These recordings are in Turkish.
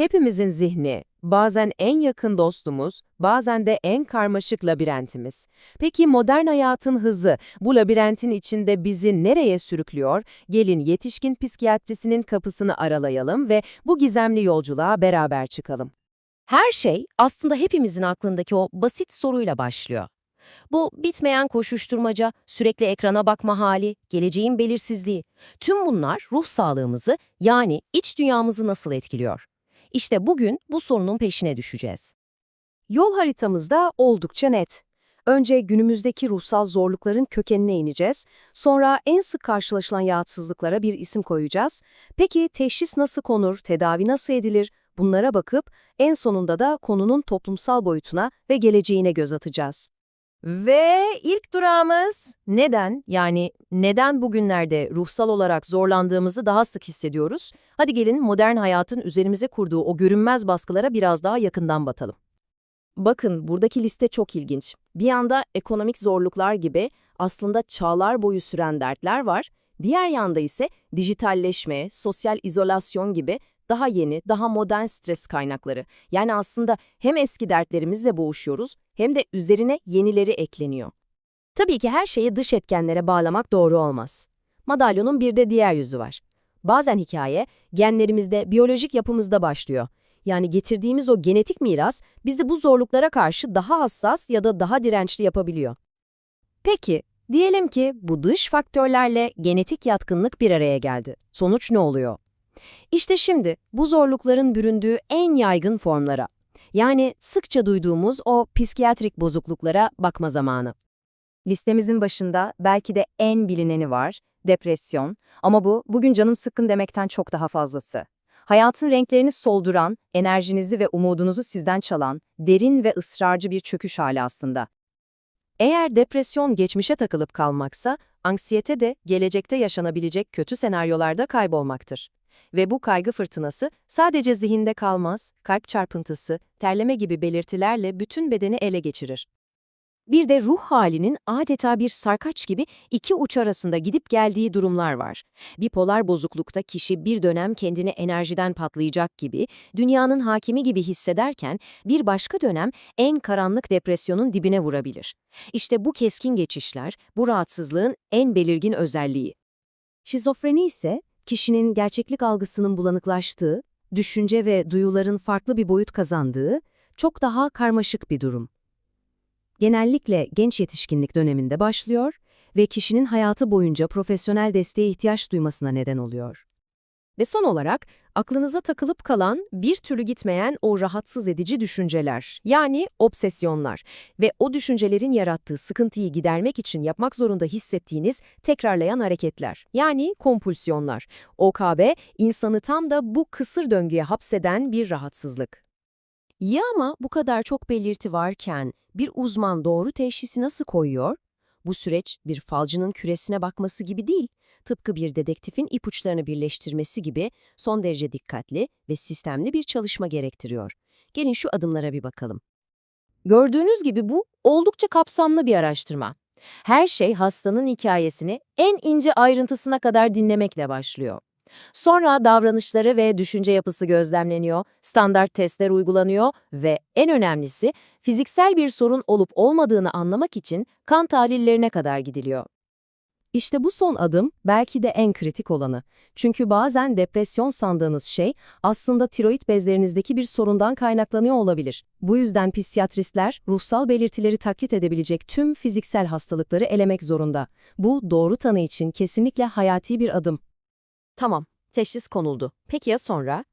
Hepimizin zihni, bazen en yakın dostumuz, bazen de en karmaşık labirentimiz. Peki modern hayatın hızı, bu labirentin içinde bizi nereye sürüklüyor? Gelin yetişkin psikiyatrisinin kapısını aralayalım ve bu gizemli yolculuğa beraber çıkalım. Her şey aslında hepimizin aklındaki o basit soruyla başlıyor. Bu bitmeyen koşuşturmaca, sürekli ekrana bakma hali, geleceğin belirsizliği, tüm bunlar ruh sağlığımızı yani iç dünyamızı nasıl etkiliyor? İşte bugün bu sorunun peşine düşeceğiz. Yol haritamızda oldukça net. Önce günümüzdeki ruhsal zorlukların kökenine ineceğiz, sonra en sık karşılaşılan rahatsızlıklara bir isim koyacağız. Peki teşhis nasıl konur, tedavi nasıl edilir? Bunlara bakıp en sonunda da konunun toplumsal boyutuna ve geleceğine göz atacağız. Ve ilk durağımız neden? Yani neden bugünlerde ruhsal olarak zorlandığımızı daha sık hissediyoruz? Hadi gelin modern hayatın üzerimize kurduğu o görünmez baskılara biraz daha yakından batalım. Bakın buradaki liste çok ilginç. Bir yanda ekonomik zorluklar gibi aslında çağlar boyu süren dertler var. Diğer yanda ise dijitalleşme, sosyal izolasyon gibi daha yeni, daha modern stres kaynakları. Yani aslında hem eski dertlerimizle boğuşuyoruz hem de üzerine yenileri ekleniyor. Tabii ki her şeyi dış etkenlere bağlamak doğru olmaz. Madalyonun bir de diğer yüzü var. Bazen hikaye genlerimizde, biyolojik yapımızda başlıyor. Yani getirdiğimiz o genetik miras bizi bu zorluklara karşı daha hassas ya da daha dirençli yapabiliyor. Peki, diyelim ki bu dış faktörlerle genetik yatkınlık bir araya geldi. Sonuç ne oluyor? İşte şimdi bu zorlukların büründüğü en yaygın formlara, yani sıkça duyduğumuz o psikiyatrik bozukluklara bakma zamanı. Listemizin başında belki de en bilineni var, depresyon. Ama bu, bugün canım sıkkın demekten çok daha fazlası. Hayatın renklerini solduran, enerjinizi ve umudunuzu sizden çalan, derin ve ısrarcı bir çöküş hali aslında. Eğer depresyon geçmişe takılıp kalmaksa, anksiyete de gelecekte yaşanabilecek kötü senaryolarda kaybolmaktır. Ve bu kaygı fırtınası sadece zihinde kalmaz, kalp çarpıntısı, terleme gibi belirtilerle bütün bedeni ele geçirir. Bir de ruh halinin adeta bir sarkaç gibi iki uç arasında gidip geldiği durumlar var. Bipolar bozuklukta kişi bir dönem kendini enerjiden patlayacak gibi, dünyanın hakimi gibi hissederken bir başka dönem en karanlık depresyonun dibine vurabilir. İşte bu keskin geçişler, bu rahatsızlığın en belirgin özelliği. Şizofreni ise kişinin gerçeklik algısının bulanıklaştığı, düşünce ve duyuların farklı bir boyut kazandığı, çok daha karmaşık bir durum. Genellikle genç yetişkinlik döneminde başlıyor ve kişinin hayatı boyunca profesyonel desteğe ihtiyaç duymasına neden oluyor. Ve son olarak aklınıza takılıp kalan bir türlü gitmeyen o rahatsız edici düşünceler, yani obsesyonlar ve o düşüncelerin yarattığı sıkıntıyı gidermek için yapmak zorunda hissettiğiniz tekrarlayan hareketler, yani kompulsiyonlar. OKB, insanı tam da bu kısır döngüye hapseden bir rahatsızlık. Ya ama bu kadar çok belirti varken bir uzman doğru teşhisi nasıl koyuyor? Bu süreç bir falcının küresine bakması gibi değil, tıpkı bir dedektifin ipuçlarını birleştirmesi gibi son derece dikkatli ve sistemli bir çalışma gerektiriyor. Gelin şu adımlara bir bakalım. Gördüğünüz gibi bu oldukça kapsamlı bir araştırma. Her şey hastanın hikayesini en ince ayrıntısına kadar dinlemekle başlıyor. Sonra davranışları ve düşünce yapısı gözlemleniyor, standart testler uygulanıyor ve en önemlisi fiziksel bir sorun olup olmadığını anlamak için kan tahlillerine kadar gidiliyor. İşte bu son adım belki de en kritik olanı. Çünkü bazen depresyon sandığınız şey aslında tiroid bezlerinizdeki bir sorundan kaynaklanıyor olabilir. Bu yüzden psikiyatristler ruhsal belirtileri taklit edebilecek tüm fiziksel hastalıkları elemek zorunda. Bu doğru tanı için kesinlikle hayati bir adım. Tamam, teşhis konuldu. Peki ya sonra?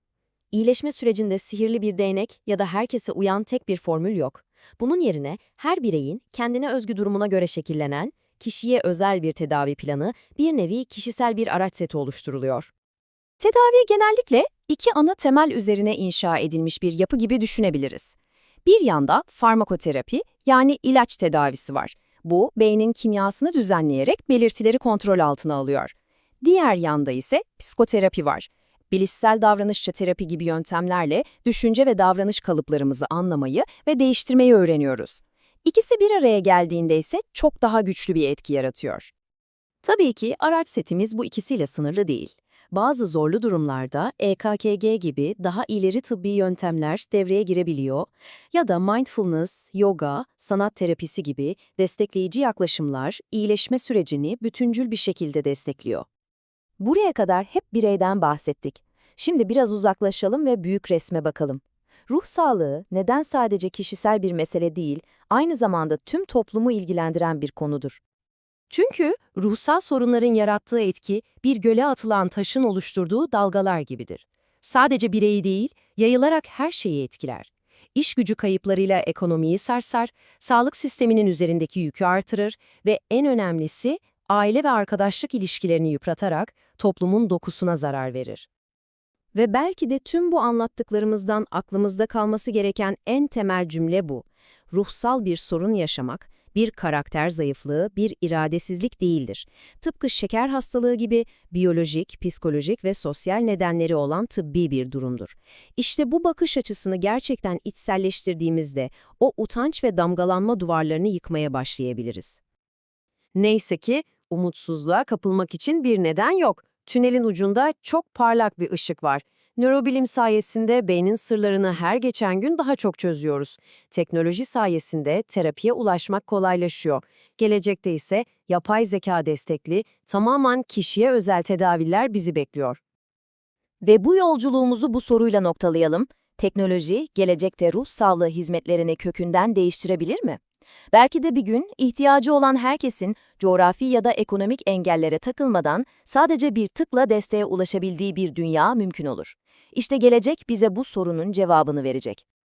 İyileşme sürecinde sihirli bir değnek ya da herkese uyan tek bir formül yok. Bunun yerine her bireyin kendine özgü durumuna göre şekillenen, kişiye özel bir tedavi planı, bir nevi kişisel bir araç seti oluşturuluyor. Tedavi genellikle iki ana temel üzerine inşa edilmiş bir yapı gibi düşünebiliriz. Bir yanda farmakoterapi yani ilaç tedavisi var. Bu, beynin kimyasını düzenleyerek belirtileri kontrol altına alıyor. Diğer yanda ise psikoterapi var. Bilişsel davranışçı terapi gibi yöntemlerle düşünce ve davranış kalıplarımızı anlamayı ve değiştirmeyi öğreniyoruz. İkisi bir araya geldiğinde ise çok daha güçlü bir etki yaratıyor. Tabii ki araç setimiz bu ikisiyle sınırlı değil. Bazı zorlu durumlarda EKKG gibi daha ileri tıbbi yöntemler devreye girebiliyor ya da mindfulness, yoga, sanat terapisi gibi destekleyici yaklaşımlar iyileşme sürecini bütüncül bir şekilde destekliyor. Buraya kadar hep bireyden bahsettik. Şimdi biraz uzaklaşalım ve büyük resme bakalım. Ruh sağlığı neden sadece kişisel bir mesele değil, aynı zamanda tüm toplumu ilgilendiren bir konudur. Çünkü ruhsal sorunların yarattığı etki bir göle atılan taşın oluşturduğu dalgalar gibidir. Sadece bireyi değil, yayılarak her şeyi etkiler. İş gücü kayıplarıyla ekonomiyi sarsar, sağlık sisteminin üzerindeki yükü artırır ve en önemlisi aile ve arkadaşlık ilişkilerini yıpratarak toplumun dokusuna zarar verir. Ve belki de tüm bu anlattıklarımızdan aklımızda kalması gereken en temel cümle bu. Ruhsal bir sorun yaşamak, bir karakter zayıflığı, bir iradesizlik değildir. Tıpkı şeker hastalığı gibi biyolojik, psikolojik ve sosyal nedenleri olan tıbbi bir durumdur. İşte bu bakış açısını gerçekten içselleştirdiğimizde o utanç ve damgalanma duvarlarını yıkmaya başlayabiliriz. Neyse ki umutsuzluğa kapılmak için bir neden yok. Tünelin ucunda çok parlak bir ışık var. Nörobilim sayesinde beynin sırlarını her geçen gün daha çok çözüyoruz. Teknoloji sayesinde terapiye ulaşmak kolaylaşıyor. Gelecekte ise yapay zeka destekli, tamamen kişiye özel tedaviler bizi bekliyor. Ve bu yolculuğumuzu bu soruyla noktalayalım. Teknoloji, gelecekte ruh sağlığı hizmetlerini kökünden değiştirebilir mi? Belki de bir gün ihtiyacı olan herkesin coğrafi ya da ekonomik engellere takılmadan sadece bir tıkla desteğe ulaşabildiği bir dünya mümkün olur. İşte gelecek bize bu sorunun cevabını verecek.